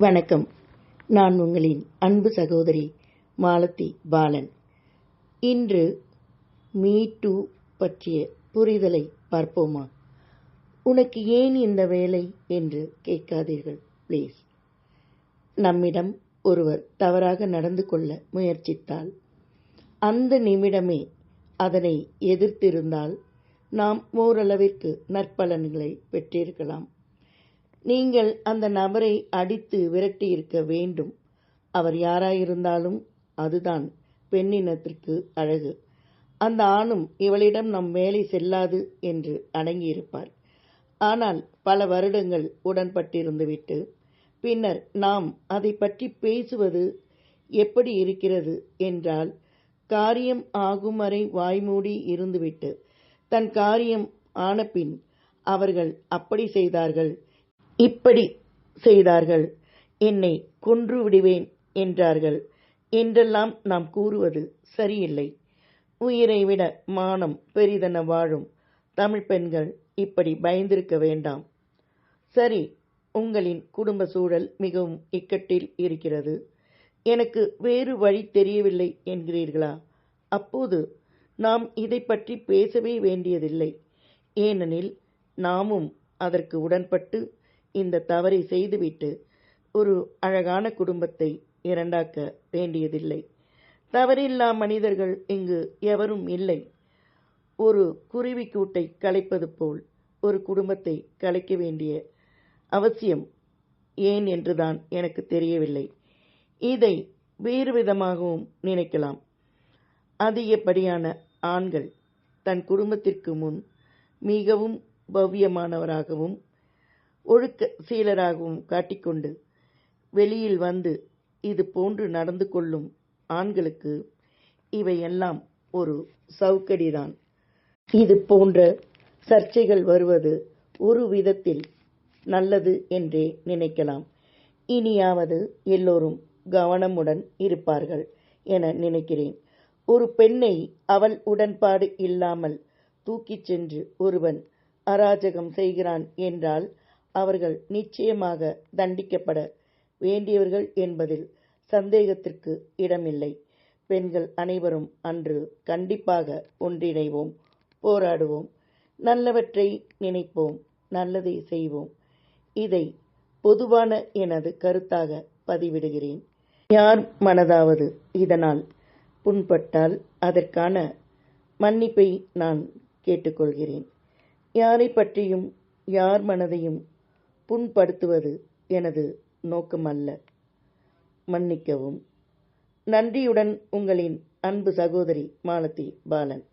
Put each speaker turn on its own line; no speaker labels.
வணக்கம். நான் உங்களின் அன்பு சகோதரி மாலதி பாலன். இன்று மீ டூ பற்றிய புரிதலை பார்ப்போமா? உனக்கு ஏன் இந்த வேலை என்று கேட்காதீர்கள் ப்ளீஸ் நம்மிடம் ஒருவர் தவறாக நடந்து கொள்ள முயற்சித்தால் அந்த நிமிடமே அதனை எதிர்த்திருந்தால் நாம் ஓரளவிற்கு நற்பலன்களை பெற்றிருக்கலாம். நீங்கள் அந்த நபரை அடித்து விரட்டியிருக்க வேண்டும். அவர் யாராயிருந்தாலும் அதுதான் பெண்ணினத்திற்கு அழகு. அந்த ஆணும் இவளிடம் நம் வேலை செல்லாது என்று அடங்கியிருப்பார். ஆனால் பல வருடங்கள் உடன்பட்டிருந்துவிட்டு பின்னர் நாம் அதை பற்றி பேசுவது எப்படி இருக்கிறது என்றால் காரியம் ஆகும் வரை வாய்மூடி இருந்துவிட்டு தன் காரியம் ஆனபின் அவர்கள் அப்படி செய்தார்கள் இப்படி செய்தார்கள். என்னை கொன்று விடுவேன் என்றார்கள். என்றெல்லாம் நாம் கூறுவது சரியில்லை. உயிரை விட மானம் பெரிதென வாழும் தமிழ் பெண்கள் இப்படி பயந்திருக்க வேண்டாம். சரி உங்களின் குடும்ப சூழல் மிகவும் இக்கட்டில் இருக்கிறது. எனக்கு வேறு வழி தெரியவில்லை என்கிறீர்களா? அப்போது நாம் இதை பற்றி பேசவே வேண்டியதில்லை. ஏனெனில் நாமும் அதற்கு உடன்பட்டு இந்த தவறை செய்துவிட்டு ஒரு அழகான குடும்பத்தை இரண்டாக்க வேண்டியதில்லை. தவறில்லா மனிதர்கள் இங்கு எவரும் இல்லை. ஒரு குருவி கூட்டை கலைப்பது போல் ஒரு குடும்பத்தை கலைக்க வேண்டிய அவசியம் ஏன் என்றுதான் எனக்கு தெரியவில்லை. இதை வேறு விதமாகவும் நினைக்கலாம். அதிகப்படியான ஆண்கள் தன் குடும்பத்திற்கு முன் மிகவும் பவ்யமானவராகவும் ஒழுக்க சீலராகவும் காட்டிக்கொண்டு வெளியில் வந்து இது போன்று நடந்து கொள்ளும் ஆண்களுக்கு இவையெல்லாம் ஒரு சவுக்கடிதான். இது போன்ற சர்ச்சைகள் வருவது ஒரு விதத்தில் நல்லது என்றே நினைக்கலாம். இனியாவது எல்லோரும் கவனமுடன் இருப்பார்கள் என நினைக்கிறேன். ஒரு பெண்ணை அவள் உடன்பாடு இல்லாமல் தூக்கிச் சென்று ஒருவன் அராஜகம் செய்கிறான் என்றால் அவர்கள் நிச்சயமாக தண்டிக்கப்பட வேண்டியவர்கள் என்பதில் சந்தேகத்திற்கு இடமில்லை. பெண்கள் அனைவரும் அன்று கண்டிப்பாக ஒன்றிணைவோம் போராடுவோம் நல்லவற்றை நினைப்போம் நல்லதை செய்வோம். இதை பொதுவான எனது கருத்தாக பதிவிடுகிறேன். யார் மனதாவது இதனால் புண்பட்டால் அதற்கான மன்னிப்பை நான் கேட்டுக்கொள்கிறேன். யாரை பற்றியும் யார் மனதையும் புண்படுத்துவது எனது நோக்கமல்ல. மன்னிக்கவும். நன்றியுடன் உங்களின் அன்பு சகோதரி மாலதி பாலன்.